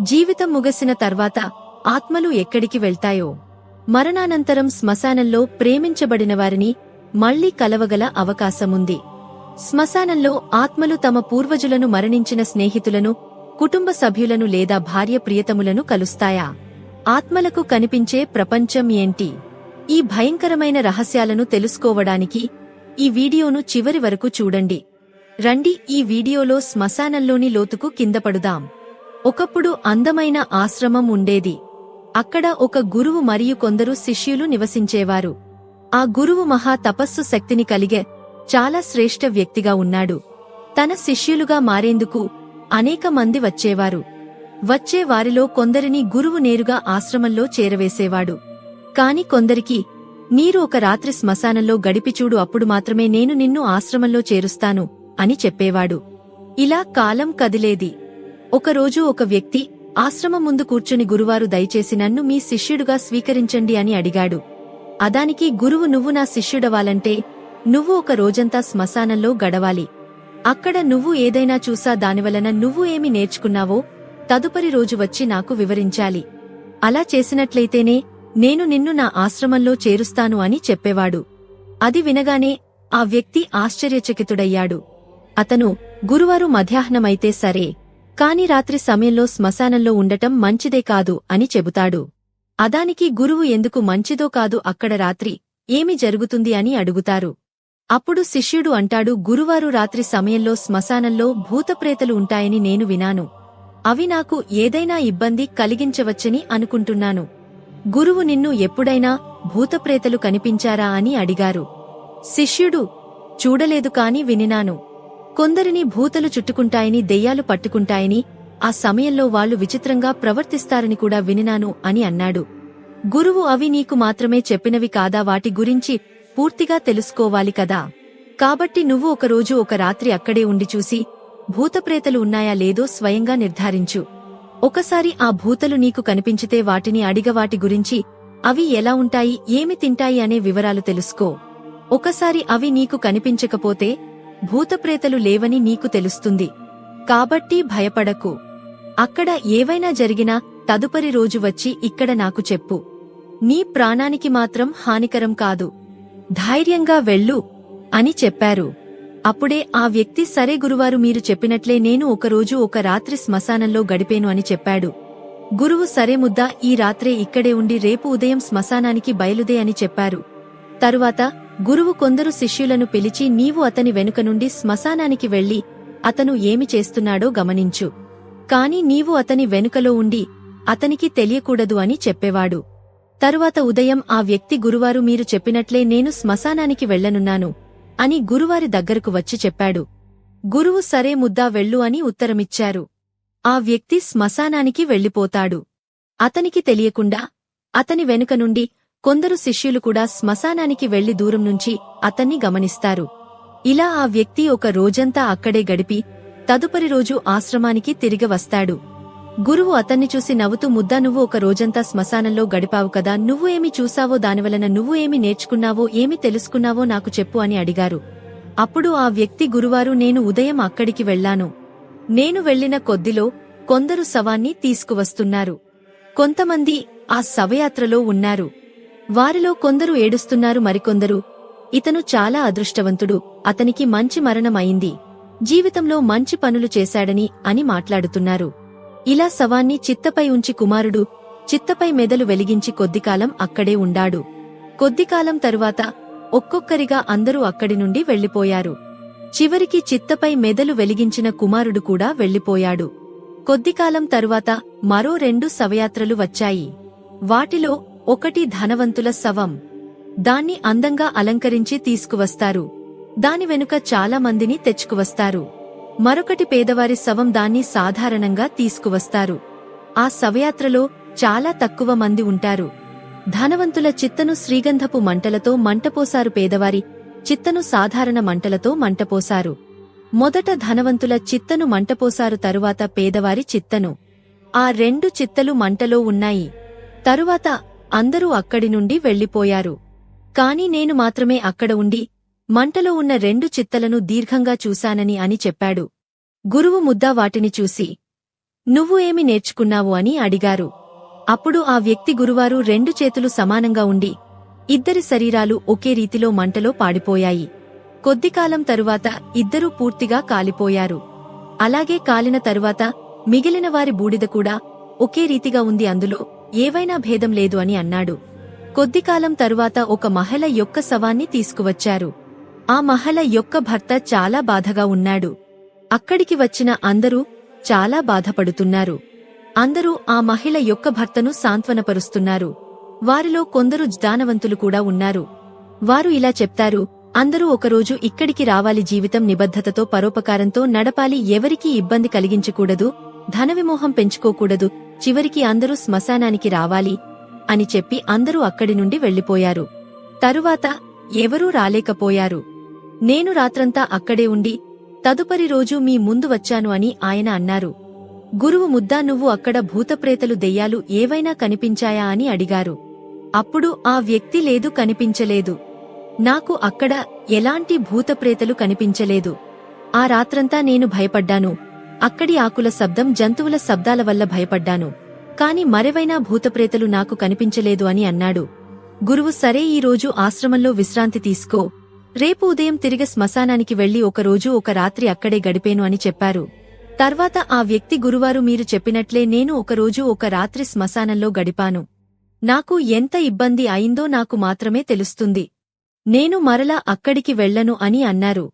జీవితం ముగసిన తర్వాత ఆత్మలు ఎక్కడికి వెళ్తాయో. మరణానంతరం శ్మశానంలో ప్రేమించబడిన వారిని మళ్ళీ కలవగల అవకాశముంది. శ్మశానంలో ఆత్మలు తమ పూర్వజులను మరణించిన స్నేహితులను కుటుంబ సభ్యులను లేదా భార్య ప్రియతములను కలుస్తాయా? ఆత్మలకు కనిపించే ప్రపంచం ఏంటి? ఈ భయంకరమైన రహస్యాలను తెలుసుకోవడానికి ఈ వీడియోను చివరి వరకు చూడండి. రండి ఈ వీడియోలో శ్మశానంలోని లోతుకు కిందపడుదాం ఒకప్పుడు అందమైన ఆశ్రమం ఉండేది. అక్కడ ఒక గురువు మరియు కొందరు శిష్యులు నివసించేవారు. ఆ గురువు మహా తపస్సు శక్తిని కలిగే చాలా శ్రేష్ఠ వ్యక్తిగా ఉన్నాడు. తన శిష్యులుగా మారేందుకు అనేక మంది వచ్చేవారు. వచ్చే వారిలో కొందరిని గురువు నేరుగా ఆశ్రమంలో చేరవేసేవాడు. కాని కొందరికి నీరు ఒక రాత్రి శ్మశానంలో గడిపిచూడు అప్పుడు మాత్రమే నేను నిన్ను ఆశ్రమంలో చేరుస్తాను అని చెప్పేవాడు. ఇలా కాలం కదిలేది. ఒకరోజు ఒక వ్యక్తి ఆశ్రమం ముందు కూర్చుని గురువారు దయచేసి నన్ను మీ శిష్యుడుగా స్వీకరించండి అని అడిగాడు. అదానికి గురువు నువ్వు నా శిష్యుడవాలంటే నువ్వు ఒక రోజంతా శ్మశానంలో గడవాలి. అక్కడ నువ్వు ఏదైనా చూసా దానివలన నువ్వు ఏమి నేర్చుకున్నావో తదుపరి రోజు వచ్చి నాకు వివరించాలి. అలా చేసినట్లయితేనే నేను నిన్ను నా ఆశ్రమంలో చేరుస్తాను అని చెప్పేవాడు. అది వినగానే ఆ వ్యక్తి ఆశ్చర్యచకితుడయ్యాడు. అతను గురువారు మధ్యాహ్నమైతే సరే కాని రాత్రి సమయంలో శ్మశానంలో ఉండటం మంచిదే కాదు అని చెబుతాడు. అదానికి గురువు ఎందుకు మంచిదో కాదు అక్కడ రాత్రి ఏమి జరుగుతుంది అని అడుగుతారు. అప్పుడు శిష్యుడు అంటాడు గురువారు రాత్రి సమయంలో శ్మశానంలో భూతప్రేతలు ఉంటాయని నేను వినాను. అవి నాకు ఏదైనా ఇబ్బంది కలిగించవచ్చని అనుకుంటున్నాను. గురువు నిన్ను ఎప్పుడైనా భూతప్రేతలు కనిపించారా అని అడిగారు. శిష్యుడు చూడలేదు కాని వినినాను. కొందరిని భూతలు చుట్టుకుంటాయని దెయ్యాలు పట్టుకుంటాయని ఆ సమయంలో వాళ్ళు విచిత్రంగా ప్రవర్తిస్తారని కూడా వినినాను అని అన్నాడు. గురువు అవి నీకు మాత్రమే చెప్పినవి కాదా? వాటి గురించి పూర్తిగా తెలుసుకోవాలి కదా? కాబట్టి నువ్వు ఒకరోజు ఒక రాత్రి అక్కడే ఉండి చూసి భూతప్రేతలు ఉన్నాయా లేదో స్వయంగా నిర్ధారించు. ఒకసారి ఆ భూతలు నీకు కనిపించితే వాటిని అడిగవాటి గురించి అవి ఎలా ఉంటాయి ఏమి తింటాయి అనే వివరాలు తెలుసుకో. ఒకసారి అవి నీకు కనిపించకపోతే భూతప్రేతలు లేవని నీకు తెలుస్తుంది. కాబట్టి భయపడకు. అక్కడ ఏవైనా జరిగినా తదుపరి రోజు వచ్చి ఇక్కడ నాకు చెప్పు. నీ ప్రాణానికి మాత్రం హానికరం కాదు. ధైర్యంగా వెళ్ళు అని చెప్పారు. అప్పుడే ఆ వ్యక్తి సరే గురువారు మీరు చెప్పినట్లే నేను ఒకరోజు ఒక రాత్రి శ్మశానంలో గడిపేను అని చెప్పాడు. గురువు సరే ముద్దా ఈ రాత్రే ఇక్కడే ఉండి రేపు ఉదయం శ్మశానానికి బయలుదే అని చెప్పారు. తరువాత గురువు కొందరు శిష్యులను పిలిచి నీవు అతని వెనుక నుండి శ్మశానానికి వెళ్ళి అతను ఏమి చేస్తున్నాడో గమనించు. కాని నీవు అతని వెనుకలో ఉండి అతనికి తెలియకూడదు అని చెప్పేవాడు. తరువాత ఉదయం ఆ వ్యక్తి గురువారు మీరు చెప్పినట్లే నేను శ్మశానానికి వెళ్ళనున్నాను అని గురువారి దగ్గరకు వచ్చి చెప్పాడు. గురువు సరే ముద్దా వెళ్ళు అని ఉత్తరమిచ్చారు. ఆ వ్యక్తి శ్మశానానికి వెళ్ళిపోతాడు అతనికి తెలియకుండా అతని వెనుక నుండి కొందరు శిష్యులు కూడా శ్మశానానికి వెళ్ళి దూరం నుంచి అతన్ని గమనిస్తారు. ఇలా ఆ వ్యక్తి ఒక రోజంతా అక్కడే గడిపి తదుపరి రోజు ఆశ్రమానికి తిరిగి వస్తాడు. గురువు అతన్ని చూసి నవ్వుతూ ముద్దా నువ్వు ఒక రోజంతా శ్మశానంలో గడిపావు కదా నువ్వు ఏమి చూసావో దానివలన నువ్వు ఏమి నేర్చుకున్నావో ఏమి తెలుసుకున్నావో నాకు చెప్పు అని అడిగారు. అప్పుడు ఆ వ్యక్తి గురువారు నేను ఉదయం అక్కడికి వెళ్ళాను నేను వెళ్ళిన కొద్దిలో కొందరు శవాన్ని తీసుకువస్తున్నారు. కొంతమంది ఆ శవయాత్రలో ఉన్నారు. వారిలో కొందరు ఏడుస్తున్నారు మరికొందరు. ఇతను చాలా అదృష్టవంతుడు. అతనికి మంచి మరణం అయింది జీవితంలో మంచి పనులు చేశాడని అని మాట్లాడుతున్నారు. ఇలా శవాన్ని చిత్తపై ఉంచి కుమారుడు చిత్తపై మెదలు వెలిగించి కొద్దికాలం అక్కడే ఉండాడు. కొద్దికాలం తరువాత ఒక్కొక్కరిగా అందరూ అక్కడి నుండి వెళ్ళిపోయారు చివరికి చిత్తపై మెదలు వెలిగించిన కుమారుడు కూడా వెళ్ళిపోయాడు కొద్దికాలం తరువాత మరో రెండు శవయాత్రలు వచ్చాయి. వాటిలో ఒకటి ధనవంతుల శవం. దాన్ని అందంగా అలంకరించి తీసుకువస్తారు. దాని వెనుక చాలా మందిని తెచ్చుకువస్తారు. మరొకటి పేదవారి శవం దాన్ని సాధారణంగా తీసుకువస్తారు. ఆ శవయాత్రలో చాలా తక్కువ మంది ఉంటారు. ధనవంతుల చిత్తను శ్రీగంధపు మంటలతో మంటపోసారు పేదవారి చిత్తను సాధారణ మంటలతో మంటపోసారు మొదట ధనవంతుల చిత్తను మంటపోసారు తరువాత పేదవారి చిత్తను. ఆ రెండు చిత్తలు మంటలో ఉన్నాయి. తరువాత అందరూ అక్కడి నుండి వెళ్ళిపోయారు కాని నేను మాత్రమే అక్కడ ఉండి మంటలో ఉన్న రెండు చిత్తలను దీర్ఘంగా చూశానని అని చెప్పాడు. గురువు ముద్దా వాటిని చూసి నువ్వు ఏమి నేర్చుకున్నావు? అని అడిగారు. అప్పుడు ఆ వ్యక్తి గురువారు రెండు చేతులు సమానంగా ఉండి ఇద్దరి శరీరాలు ఒకే రీతిలో మంటలో పాడిపోయాయి. కొద్దికాలం తరువాత ఇద్దరూ పూర్తిగా కాలిపోయారు. అలాగే కాలిన తరువాత మిగిలిన వారి బూడిద కూడా ఒకే రీతిగా ఉంది అందులో ఏవైనా భేదం లేదు అని అన్నాడు. కొద్దికాలం తరువాత ఒక మహిళ యొక్క శవాన్ని తీసుకువచ్చారు. ఆ మహిళ యొక్క భర్త చాలా బాధగా ఉన్నాడు. అక్కడికి వచ్చిన అందరూ చాలా బాధపడుతున్నారు. అందరూ ఆ మహిళ యొక్క భర్తను సాంత్వనపరుస్తున్నారు. వారిలో కొందరు జ్ఞానవంతులు కూడా ఉన్నారు. వారు ఇలా చెప్తారు అందరూ ఒకరోజు ఇక్కడికి రావాలి జీవితం నిబద్ధతతో పరోపకారంతో నడపాలి ఎవరికీ ఇబ్బంది కలిగించకూడదు ధనవిమోహం పెంచుకోకూడదు. చివరికి అందరూ శ్మశానానికి రావాలి అని చెప్పి అందరూ అక్కడి నుండి వెళ్ళిపోయారు తరువాత ఎవరూ రాలేకపోయారు. నేను రాత్రంతా అక్కడే ఉండి తదుపరి రోజు మీ ముందు వచ్చాను అని ఆయన అన్నారు. గురువు ముద్దా నువ్వు అక్కడ భూతప్రేతలు దెయ్యాలు ఏవైనా కనిపించాయా అని అడిగారు. అప్పుడు ఆ వ్యక్తి లేదు కనిపించలేదు. నాకు అక్కడ ఎలాంటి భూతప్రేతలు కనిపించలేదు. ఆ రాత్రంతా నేను భయపడ్డాను. అక్కడి ఆకుల శబ్దం జంతువుల శబ్దాల వల్ల భయపడ్డాను. కాని మరెవైనా భూతప్రేతలు నాకు కనిపించలేదు అని అన్నాడు. గురువు సరే ఈరోజు ఆశ్రమంలో విశ్రాంతి తీసుకో. రేపు ఉదయం తిరిగి శ్మశానానికి వెళ్ళి ఒకరోజు ఒక రాత్రి అక్కడే గడిపేను అని చెప్పారు. తర్వాత ఆ వ్యక్తి గురువారు మీరు చెప్పినట్లే నేను ఒకరోజు ఒక రాత్రి శ్మశానంలో గడిపాను. నాకు ఎంత ఇబ్బంది అయిందో నాకు మాత్రమే తెలుస్తుంది. నేను మరలా అక్కడికి వెళ్ళను అని అన్నారు.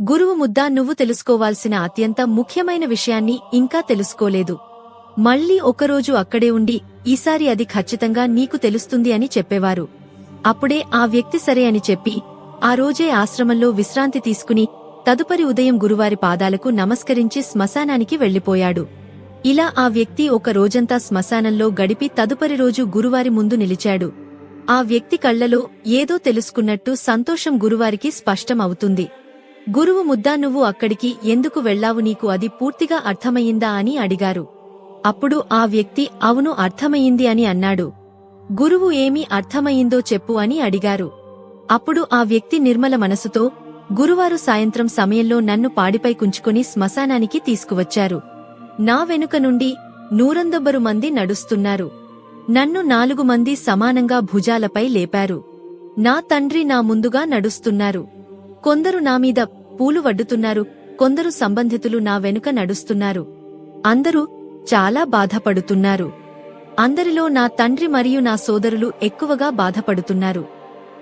గురువు ముద్దా నువ్వు తెలుసుకోవాల్సిన అత్యంత ముఖ్యమైన విషయాన్ని ఇంకా తెలుసుకోలేదు. మళ్ళీ ఒకరోజు అక్కడే ఉండి ఈసారి అది ఖచ్చితంగా నీకు తెలుస్తుంది అని చెప్పేవారు. అప్పుడే ఆ వ్యక్తి సరే అని చెప్పి ఆ రోజే ఆశ్రమంలో విశ్రాంతి తీసుకుని తదుపరి ఉదయం గురువారి పాదాలకు నమస్కరించి శ్మశానానికి వెళ్ళిపోయాడు ఇలా ఆ వ్యక్తి ఒక రోజంతా శ్మశానంలో గడిపి తదుపరి రోజు గురువారి ముందు నిలిచాడు. ఆ వ్యక్తి కళ్ళలో ఏదో తెలుసుకున్నట్టు సంతోషం గురువారికి స్పష్టం అవుతుంది గురువు ముద్దా నువ్వు అక్కడికి ఎందుకు వెళ్ళావు నీకు అది పూర్తిగా అర్థమయ్యిందా అని అడిగారు. అప్పుడు ఆ వ్యక్తి అవును అర్థమయ్యింది అని అన్నాడు. గురువు ఏమి అర్థమయ్యిందో చెప్పు అని అడిగారు. అప్పుడు ఆ వ్యక్తి నిర్మల మనసుతో గురువారు సాయంత్రం సమయంలో నన్ను పాడిపై కుంచుకుని శ్మశానానికి తీసుకువచ్చారు. నా వెనుక నుండి నూరందొబ్బరు మంది నడుస్తున్నారు. నన్ను నాలుగు మంది సమానంగా భుజాలపై లేపారు. నా తండ్రి నా ముందుగా నడుస్తున్నారు. కొందరు నా మీద పూలు వడ్డుతున్నారు కొందరు సంబంధితులు నా వెనుక నడుస్తున్నారు. అందరూ చాలా బాధపడుతున్నారు. అందరిలో నా తండ్రి మరియు నా సోదరులు ఎక్కువగా బాధపడుతున్నారు.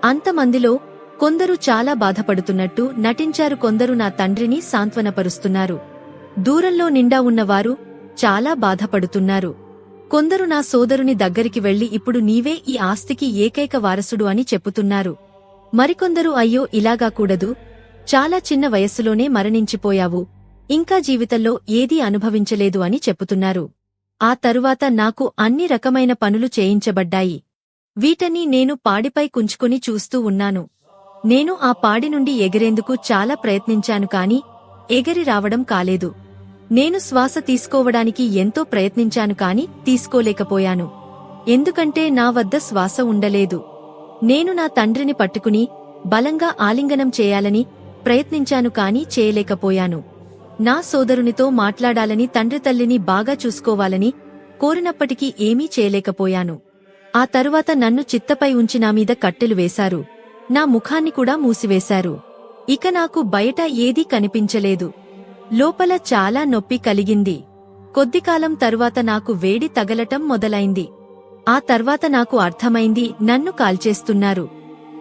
అంతమందిలో కొందరు చాలా బాధపడుతున్నట్టు నటించారు కొందరు నా తండ్రిని సాంత్వనపరుస్తున్నారు. దూరంలో నిండా ఉన్నవారు చాలా బాధపడుతున్నారు. కొందరు నా సోదరుని దగ్గరికి వెళ్ళి ఇప్పుడు నీవే ఈ ఆస్తికి ఏకైక వారసుడు అని చెప్పుతున్నారు. మరికొందరు అయ్యో ఇలాగా కూడదు. చాలా చిన్న వయస్సులోనే మరణించిపోయావు. ఇంకా జీవితంలో ఏదీ అనుభవించలేదు అని చెప్పుతున్నారు. ఆ తరువాత నాకు అన్ని రకమైన పనులు చేయించబడ్డాయి. వీటని నేను పాడిపై కుంచుకుని చూస్తూ ఉన్నాను. నేను ఆ పాడి నుండి ఎగిరేందుకు చాలా ప్రయత్నించాను కాని ఎగిరి రావడం కాలేదు. నేను శ్వాస తీసుకోవడానికి ఎంతో ప్రయత్నించాను కాని తీసుకోలేకపోయాను. ఎందుకంటే నా వద్ద శ్వాస ఉండలేదు. నేను నా తండ్రిని పట్టుకుని బలంగా ఆలింగనం చేయాలని ప్రయత్నించాను కాని చేయలేకపోయాను. నా సోదరునితో మాట్లాడాలని తండ్రి తల్లిని బాగా చూసుకోవాలని కోరినప్పటికీ ఏమీ చేయలేకపోయాను. ఆ తరువాత నన్ను చిత్తపై ఉంచి నా మీద కట్టెలు వేశారు. నా ముఖాన్ని కూడా మూసివేశారు. ఇక నాకు బయట ఏదీ కనిపించలేదు. లోపల చాలా నొప్పి కలిగింది. కొద్దికాలం తరువాత నాకు వేడి తగలటం మొదలైంది. ఆ తర్వాత నాకు అర్థమైంది నన్ను కాల్చేస్తున్నారు.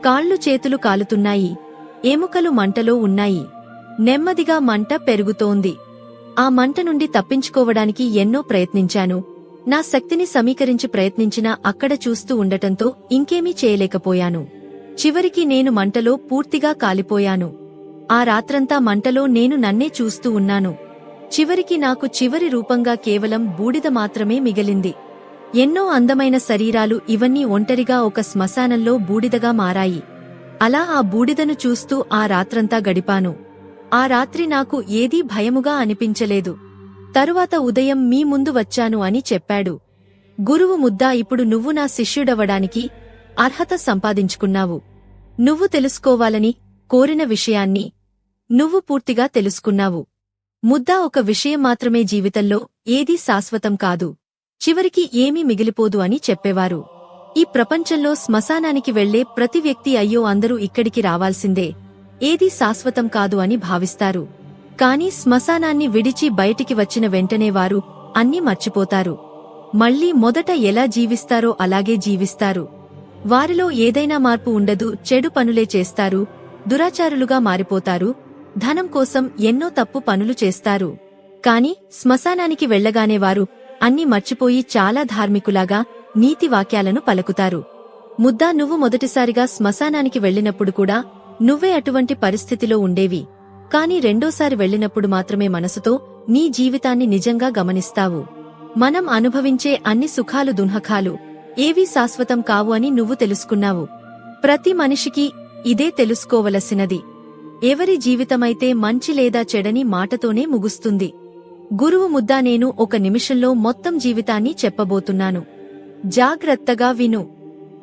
కాళ్ళు చేతులు కాలుతున్నాయి. ఎముకలు మంటలో ఉన్నాయి. నెమ్మదిగా మంట పెరుగుతోంది. ఆ మంట నుండి తప్పించుకోవడానికి ఎన్నో ప్రయత్నించాను. నా శక్తిని సమీకరించి ప్రయత్నించినా అక్కడ చూస్తూ ఉండటంతో ఇంకేమీ చేయలేకపోయాను. చివరికి నేను మంటలో పూర్తిగా కాలిపోయాను. ఆ రాత్రంతా మంటలో నేను నన్నే చూస్తూ ఉన్నాను. చివరికి నాకు చివరి రూపంగా కేవలం బూడిద మాత్రమే మిగిలింది. ఎన్నో అందమైన శరీరాలు ఇవన్నీ ఒంటరిగా ఒక శ్మశానంలో బూడిదగా మారాయి. అలా ఆ బూడిదను చూస్తూ ఆ రాత్రంతా గడిపాను. ఆ రాత్రి నాకు ఏదీ భయముగా అనిపించలేదు. తరువాత ఉదయం మీ ముందు వచ్చాను అని చెప్పాడు. గురువు ముద్దా ఇప్పుడు నువ్వు నా శిష్యుడవడానికి అర్హత సంపాదించుకున్నావు. నువ్వు తెలుసుకోవాలని కోరిన విషయాన్ని నువ్వు పూర్తిగా తెలుసుకున్నావు. ముద్దా ఒక విషయం మాత్రమే జీవితంలో ఏదీ శాశ్వతం కాదు. చివరికి ఏమీ మిగిలిపోదు అని చెప్పేవారు. ఈ ప్రపంచంలో శ్మశానానికి వెళ్ళే ప్రతి వ్యక్తి అయ్యో అందరూ ఇక్కడికి రావాల్సిందే. ఏదీ శాశ్వతం కాదు అని భావిస్తారు. కాని శ్మశానాన్ని విడిచి బయటికి వచ్చిన వెంటనే వారు అన్నీ మర్చిపోతారు. మళ్ళీ మొదట ఎలా జీవిస్తారో అలాగే జీవిస్తారు. వారిలో ఏదైనా మార్పు ఉండదు చెడు పనులే చేస్తారు దురాచారులుగా మారిపోతారు ధనం కోసం ఎన్నో తప్పు పనులు చేస్తారు. కాని శ్మశానానికి వెళ్ళగానే వారు అన్ని మర్చిపోయి చాలా ధార్మికులాగా నీతి వాక్యాలను పలుకుతారు. ముద్దా నువ్వు మొదటిసారిగా శ్మశానానికి వెళ్ళినప్పుడు కూడా నువ్వే అటువంటి పరిస్థితిలో ఉండేవి. కాని రెండోసారి వెళ్ళినప్పుడు మాత్రమే మనసుతో నీ జీవితాన్ని నిజంగా గమనిస్తావు. మనం అనుభవించే అన్ని సుఖాలు దున్హకాలు. ఏవీ శాశ్వతం కావు అని నువ్వు తెలుసుకున్నావు. ప్రతి మనిషికి ఇదే తెలుసుకోవలసినది. ఎవరి జీవితమైతే మంచి లేదా చెడని మాటతోనే ముగుస్తుంది. గురువు ముద్దా నేను ఒక నిమిషంలో మొత్తం జీవితాన్ని చెప్పబోతున్నాను. జాగ్రత్తగా విను.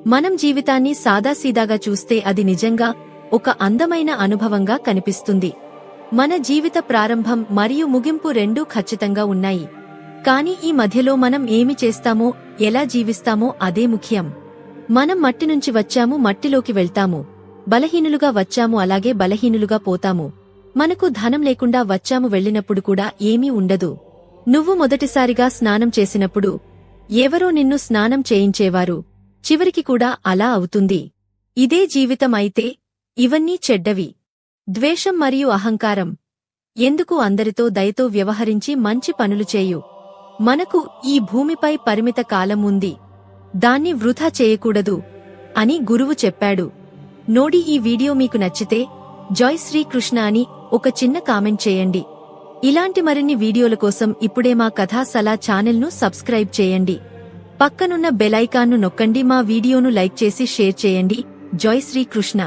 మనం జీవితాన్ని సాదాసీదాగా చూస్తే అది నిజంగా ఒక అందమైన అనుభవంగా కనిపిస్తుంది. మన జీవిత ప్రారంభం మరియు ముగింపు రెండూ ఖచ్చితంగా ఉన్నాయి. కాని ఈ మధ్యలో మనం ఏమి చేస్తామో ఎలా జీవిస్తామో అదే ముఖ్యం. మనం మట్టి నుంచి వచ్చాము మట్టిలోకి వెళ్తాము. బలహీనులుగా వచ్చాము అలాగే బలహీనులుగా పోతాము. మనకు ధనం లేకుండా వచ్చాము వెళ్ళినప్పుడు కూడా ఏమీ ఉండదు. నువ్వు మొదటిసారిగా స్నానం చేసినప్పుడు ఎవరో నిన్ను స్నానం చేయించేవారు. చివరికి కూడా అలా అవుతుంది. ఇదే జీవితం అయితే ఇవన్నీ చెడ్డవి. ద్వేషం మరియు అహంకారం ఎందుకు అందరితో దయతో వ్యవహరించి మంచి పనులు చేయు? మనకు ఈ భూమిపై పరిమిత కాలం ఉంది. దాన్ని వృధా చేయకూడదు అని గురువు చెప్పాడు. నోడి ఈ వీడియో మీకు నచ్చితే జాయ్ శ్రీకృష్ణ అని ఒక చిన్న కామెంట్ చేయండి. ఇలాంటి మరిన్ని వీడియోల కోసం ఇప్పుడే మా కథాసలా ఛానల్ను సబ్స్క్రైబ్ చేయండి. పక్కనున్న బెలైకాన్ను నొక్కండి మా వీడియోను లైక్ చేసి షేర్ చేయండి. జై శ్రీకృష్ణ.